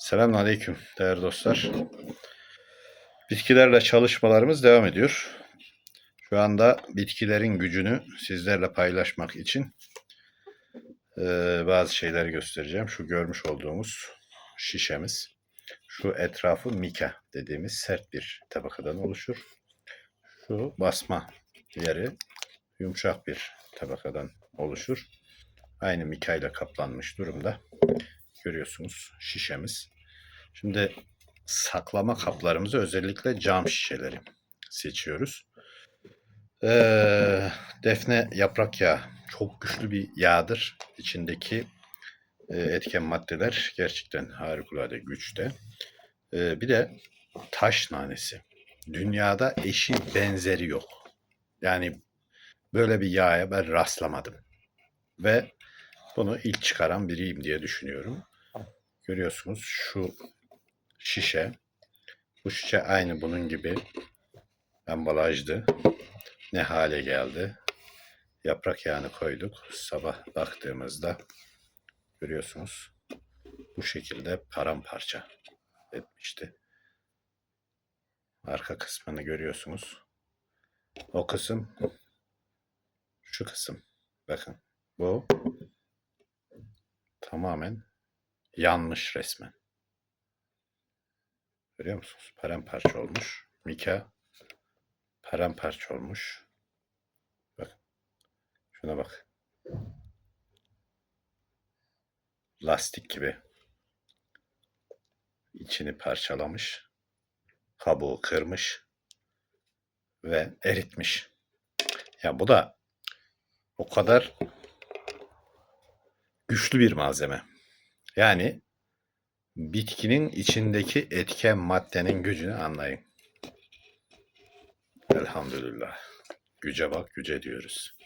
Selamünaleyküm değerli dostlar. Bitkilerle çalışmalarımız devam ediyor. Şu anda bitkilerin gücünü sizlerle paylaşmak için eee, bazı şeyler göstereceğim. Şu görmüş olduğumuz şişemiz. Şu etrafı mika dediğimiz sert bir tabakadan oluşur. Şu basma yeri yumuşak bir tabakadan oluşur. Aynı mika ile kaplanmış durumda. Görüyorsunuz şişemiz. Şimdi saklama kaplarımızı özellikle cam şişeleri seçiyoruz. Ee, defne yaprak yağı çok güçlü bir yağdır. İçindeki e, etken maddeler gerçekten harikulade güçte. Ee, bir de taş nanesi. Dünyada eşi benzeri yok. Yani böyle bir yağa ben rastlamadım. Ve bunu ilk çıkaran biriyim diye düşünüyorum. Görüyorsunuz şu şişe. Bu şişe aynı bunun gibi ambalajdı. Ne hale geldi. Yaprak yağını koyduk. Sabah baktığımızda görüyorsunuz bu şekilde paramparça etmişti. Arka kısmını görüyorsunuz. O kısım şu kısım. Bakın bu tamamen yanmış resmen. Görüyor musunuz? Paramparça olmuş. Mika paramparça olmuş. Bak. Şuna bak. Lastik gibi. İçini parçalamış. Kabuğu kırmış. Ve eritmiş. Ya bu da o kadar güçlü bir malzeme. Yani bitkinin içindeki etken maddenin gücünü anlayın. Elhamdülillah. Güce bak güce diyoruz.